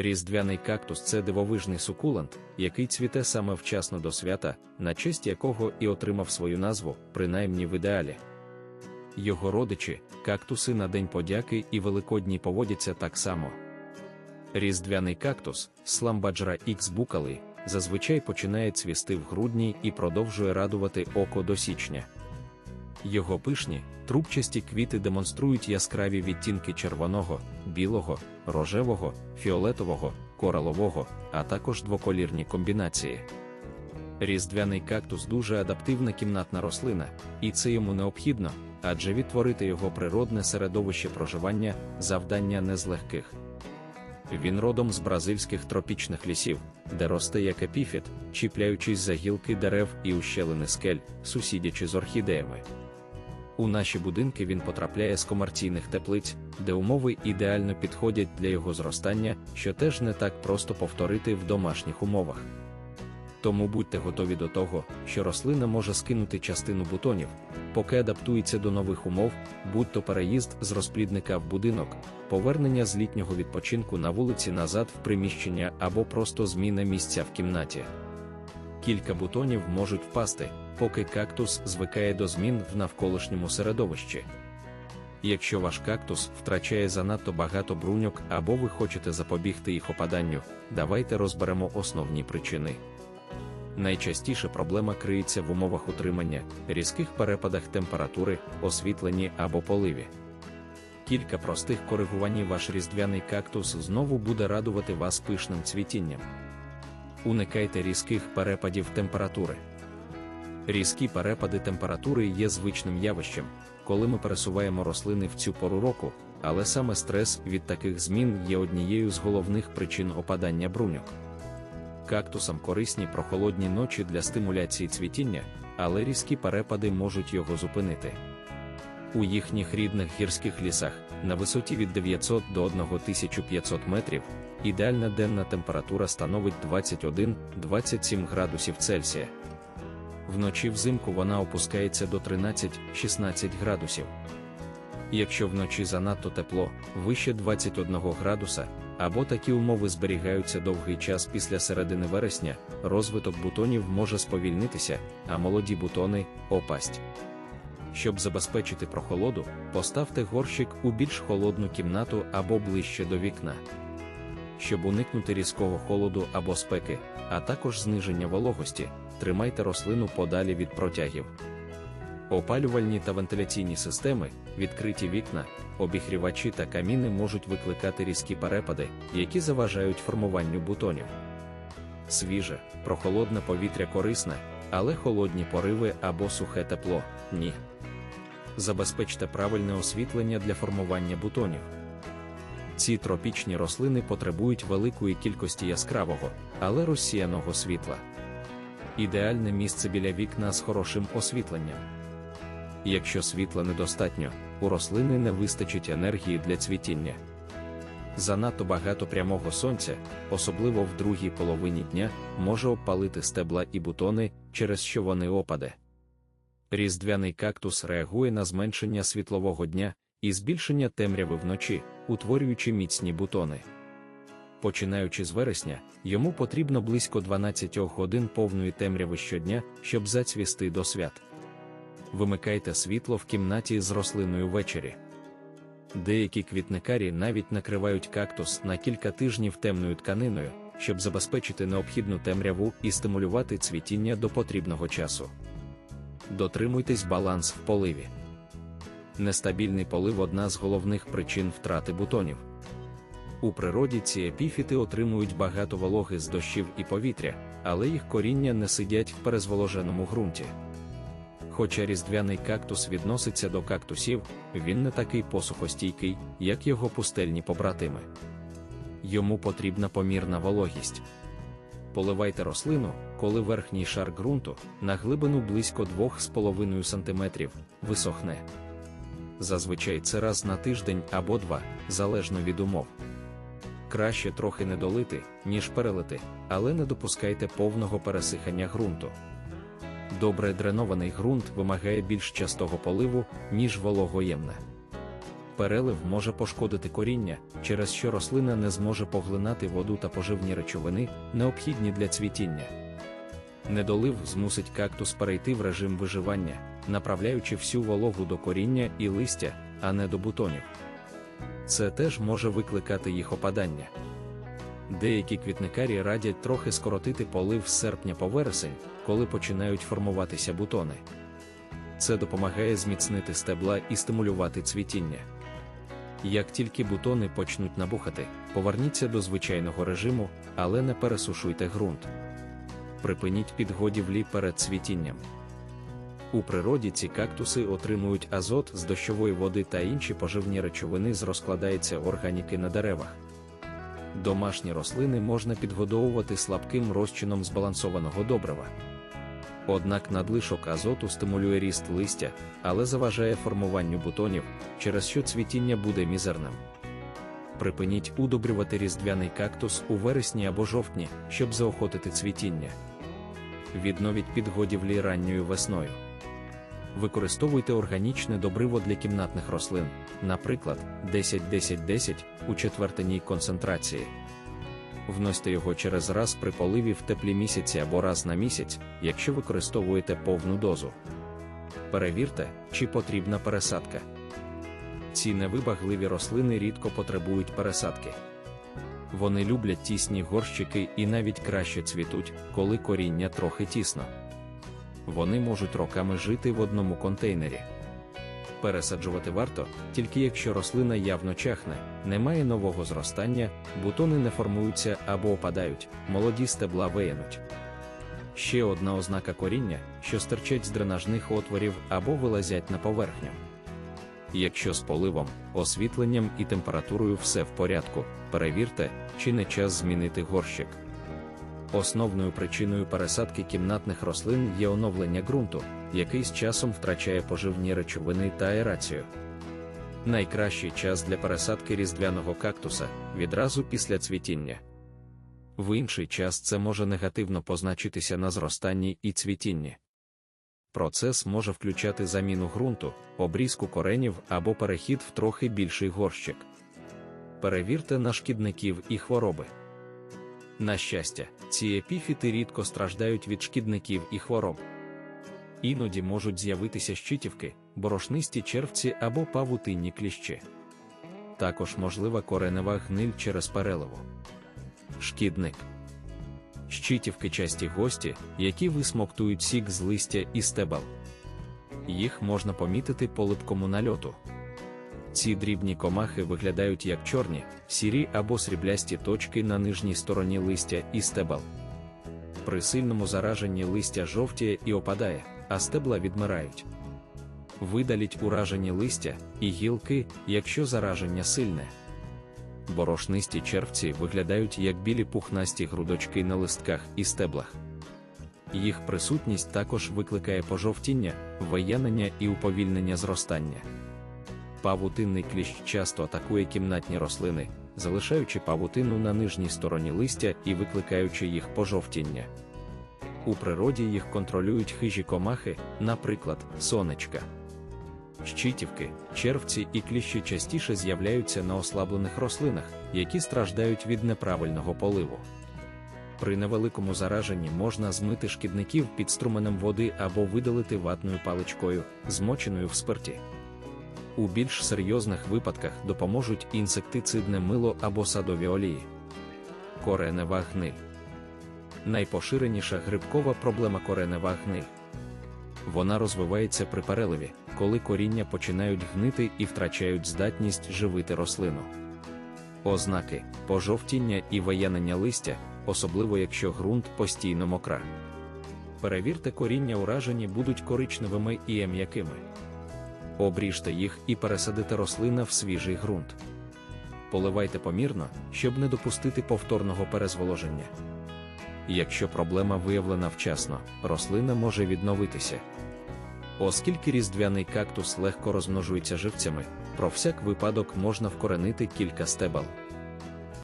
Різдвяний кактус це дивовижний сукулент, який цвіте саме вчасно до свята, на честь якого і отримав свою назву, принаймні в ідеалі. Його родичі, кактуси на День подяки і Великодні поводяться так само. Різдвяний кактус, сламбаджра X букали, зазвичай починає цвісти в грудні і продовжує радувати око до січня. Його пишні, трубчасті квіти демонструють яскраві відтінки червоного, білого, рожевого, фіолетового, коралового, а також двоколірні комбінації. Різдвяний кактус дуже адаптивна кімнатна рослина, і це йому необхідно, адже відтворити його природне середовище проживання завдання не з легких. Він родом з бразильських тропічних лісів, де росте як епіфіт, чіпляючись за гілки дерев і ущелини скель, сусідячи з орхідеями. У наші будинки він потрапляє з комерційних теплиць, де умови ідеально підходять для його зростання, що теж не так просто повторити в домашніх умовах. Тому будьте готові до того, що рослина може скинути частину бутонів, поки адаптується до нових умов, будь то переїзд з розплідника в будинок, повернення з літнього відпочинку на вулиці назад в приміщення або просто зміна місця в кімнаті. Кілька бутонів можуть впасти, поки кактус звикає до змін в навколишньому середовищі. Якщо ваш кактус втрачає занадто багато бруньок або ви хочете запобігти їх опаданню, давайте розберемо основні причини. Найчастіше проблема криється в умовах утримання, різких перепадах температури, освітленні або поливі. Кілька простих коригувань ваш різдвяний кактус знову буде радувати вас пишним цвітінням. Уникайте різких перепадів температури. Різкі перепади температури є звичним явищем, коли ми пересуваємо рослини в цю пору року, але саме стрес від таких змін є однією з головних причин опадання бруньок. Кактусам корисні прохолодні ночі для стимуляції цвітіння, але різкі перепади можуть його зупинити. У їхніх рідних гірських лісах на висоті від 900 до 1500 метрів ідеальна денна температура становить 21-27 градусів Цельсія. Вночі взимку вона опускається до 13-16 градусів. Якщо вночі занадто тепло, вище 21 градуса, або такі умови зберігаються довгий час після середини вересня, розвиток бутонів може сповільнитися, а молоді бутони опасть. Щоб забезпечити прохолоду, поставте горщик у більш холодну кімнату або ближче до вікна. Щоб уникнути різкого холоду або спеки, а також зниження вологості, тримайте рослину подалі від протягів. Опалювальні та вентиляційні системи, відкриті вікна, обігрівачі та каміни можуть викликати різкі перепади, які заважають формуванню бутонів. Свіже, прохолодне повітря корисне, але холодні пориви або сухе тепло ні. Забезпечте правильне освітлення для формування бутонів. Ці тропічні рослини потребують великої кількості яскравого, але розсіяного світла. Ідеальне місце біля вікна з хорошим освітленням. Якщо світла недостатньо, у рослини не вистачить енергії для цвітіння. Занадто багато прямого сонця, особливо в другій половині дня, може обпалити стебла і бутони, через що вони опаде. Різдвяний кактус реагує на зменшення світлового дня і збільшення темряви вночі, утворюючи міцні бутони. Починаючи з вересня, йому потрібно близько 12 годин повної темряви щодня, щоб зацвісти до свят. Вимикайте світло в кімнаті з рослиною ввечері. Деякі квітникарі навіть накривають кактус на кілька тижнів темною тканиною, щоб забезпечити необхідну темряву і стимулювати цвітіння до потрібного часу. Дотримуйтесь баланс в поливі. Нестабільний полив одна з головних причин втрати бутонів. У природі ці епіфіти отримують багато вологи з дощів і повітря, але їх коріння не сидять в перезволоженому ґрунті. Хоча різдвяний кактус відноситься до кактусів, він не такий посухостійкий, як його пустельні побратими. Йому потрібна помірна вологість. Поливайте рослину, коли верхній шар ґрунту на глибину близько 2,5 см висохне. Зазвичай це раз на тиждень або два, залежно від умов. Краще трохи не долити, ніж перелити, але не допускайте повного пересихання ґрунту. Добре дренований ґрунт вимагає більш частого поливу, ніж вологоємне. Перелив може пошкодити коріння, через що рослина не зможе поглинати воду та поживні речовини, необхідні для цвітіння. Недолив змусить кактус перейти в режим виживання, направляючи всю вологу до коріння і листя, а не до бутонів. Це теж може викликати їх опадання. Деякі квітникарі радять трохи скоротити полив з серпня по вересень, коли починають формуватися бутони. Це допомагає зміцнити стебла і стимулювати цвітіння. Як тільки бутони почнуть набухати, поверніться до звичайного режиму, але не пересушуйте ґрунт. Припиніть підгодівлі перед цвітінням. У природі ці кактуси отримують азот з дощової води та інші поживні речовини з розкладається органіки на деревах. Домашні рослини можна підгодовувати слабким розчином збалансованого добрива. Однак надлишок азоту стимулює ріст листя, але заважає формуванню бутонів, через що цвітіння буде мізерним. Припиніть удобрювати різдвяний кактус у вересні або жовтні, щоб заохотити цвітіння. Відновіть підгодівлі ранньою весною. Використовуйте органічне добриво для кімнатних рослин, наприклад, 10-10-10 у четвертинній концентрації. Вносьте його через раз при поливі в теплі місяці або раз на місяць, якщо використовуєте повну дозу. Перевірте, чи потрібна пересадка. Ці невибагливі рослини рідко потребують пересадки. Вони люблять тісні горщики і навіть краще цвітуть, коли коріння трохи тісно. Вони можуть роками жити в одному контейнері. Пересаджувати варто, тільки якщо рослина явно чахне, немає нового зростання, бутони не формуються або опадають, молоді стебла виянуть. Ще одна ознака коріння, що стирчать з дренажних отворів або вилазять на поверхню. Якщо з поливом, освітленням і температурою все в порядку, перевірте, чи не час змінити горщик. Основною причиною пересадки кімнатних рослин є оновлення ґрунту, який з часом втрачає поживні речовини та аерацію. Найкращий час для пересадки різдвяного кактуса відразу після цвітіння. В інший час це може негативно позначитися на зростанні і цвітінні. Процес може включати заміну ґрунту, обрізку коренів або перехід в трохи більший горщик. Перевірте на шкідників і хвороби. На щастя, ці епіфіти рідко страждають від шкідників і хвороб. Іноді можуть з'явитися щитівки, борошнисті червці або павутинні кліщі. Також можлива коренева гниль через переливу. Шкідник. Щитівки часті гості, які висмоктують сік з листя і стебел. Їх можна помітити по липкому нальоту. Ці дрібні комахи виглядають як чорні, сірі або сріблясті точки на нижній стороні листя і стебел. При сильному зараженні листя жовтіє і опадає, а стебла відмирають. Видаліть уражені листя і гілки, якщо зараження сильне. Борошнисті червці виглядають як білі пухнасті грудочки на листках і стеблах. Їх присутність також викликає пожовтіння, виянення і уповільнення зростання. Павутинний кліщ часто атакує кімнатні рослини, залишаючи павутину на нижній стороні листя і викликаючи їх пожовтіння. У природі їх контролюють хижі комахи, наприклад, сонечка. Щитівки, червці і кліщі частіше з'являються на ослаблених рослинах, які страждають від неправильного поливу. При невеликому зараженні можна змити шкідників під струменем води або видалити ватною паличкою, змоченою в спирті. У більш серйозних випадках допоможуть інсектицидне мило або садові олії. Коренева гниль. Найпоширеніша грибкова проблема коренева гниль. Вона розвивається при переливі, коли коріння починають гнити і втрачають здатність живити рослину. Ознаки пожовтіння і ваянення листя, особливо якщо ґрунт постійно мокра. Перевірте, коріння уражені будуть коричневими і м'якими. Обріжте їх і пересадите рослина в свіжий ґрунт. Поливайте помірно, щоб не допустити повторного перезволоження. Якщо проблема виявлена вчасно, рослина може відновитися. Оскільки різдвяний кактус легко розмножується живцями, про всяк випадок можна вкоренити кілька стебел.